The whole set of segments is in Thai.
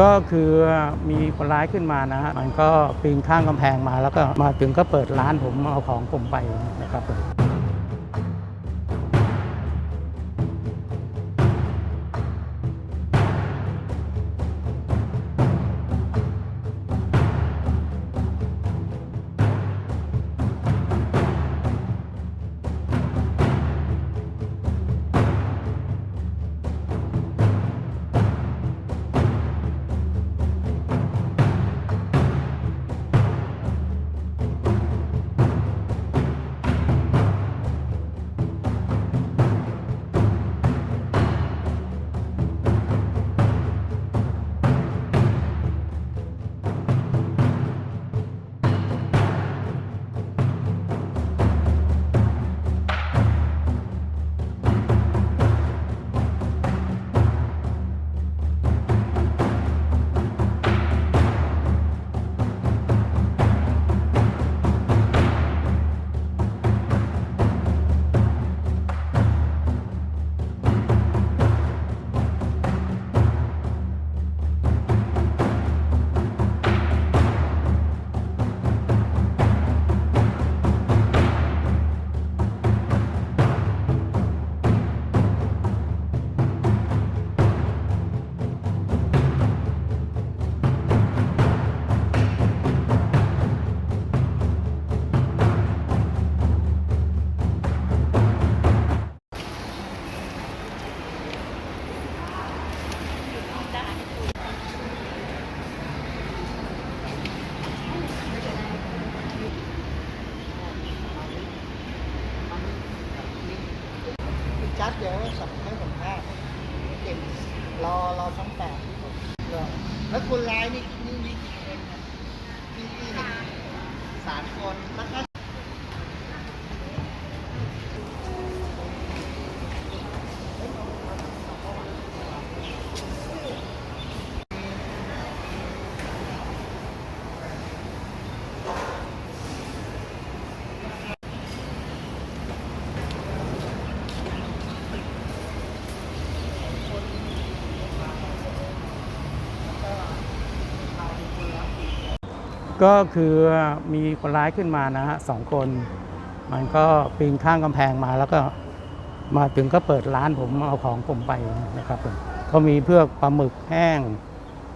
ก็คือมีคนร้ายขึ้นมานะฮะมันก็ปีนข้างกำแพงมาแล้วก็มาถึงก็เปิดร้านผมเอาของผมไปนะครับ นัดเดี๋ยวสัมให้สัมภาษณ์เก่งรอรอช่องแปดแล้วคนร้ายนี่นี่นี่กี่คนนะที่ที่เห็นสามคนแล้วก็ ก็คือมีคนร้ายขึ้นมานะฮะสองคน มันก็ปีนข้างกำแพงมาแล้วก็มาถึงก็เปิดร้านผมเอาของผมไปนะครับผมเขามีเพื่อปลาหมึกแห้ง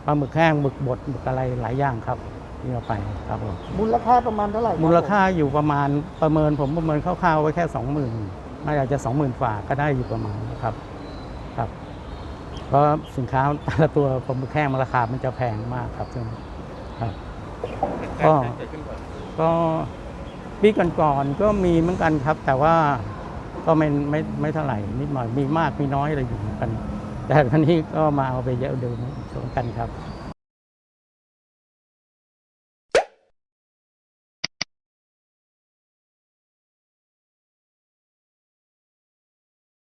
ปลาหมึกแห้งหมึกบดหมึกอะไรหลายอย่างครับที่เอาไปครับผมมูลค่าประมาณเท่าไหร่รับมูลค่าอยู่ประมาณประเมินผมประเมินคร่าวๆไว้แค่สองหมื่นน่าจะจะสองหมื่นฝาก็ได้อยู่ประมาณนะครับครับเพราะสินค้าแต่ละตัวปลาหมึกแห้งมันราคามันจะแพงมากครับซึ่งครับ ก็ ก็ปีก่อนๆก็มีเหมือนกันครับ แต่ว่าก็ไม่ไม่ไม่เท่าไหร่นิดหน่อยมีมากมีน้อยอะไรอยู่เหมือนกัน แต่ครั้นี้ก็มาเอาไปเยอะดูเหมือนกันครับ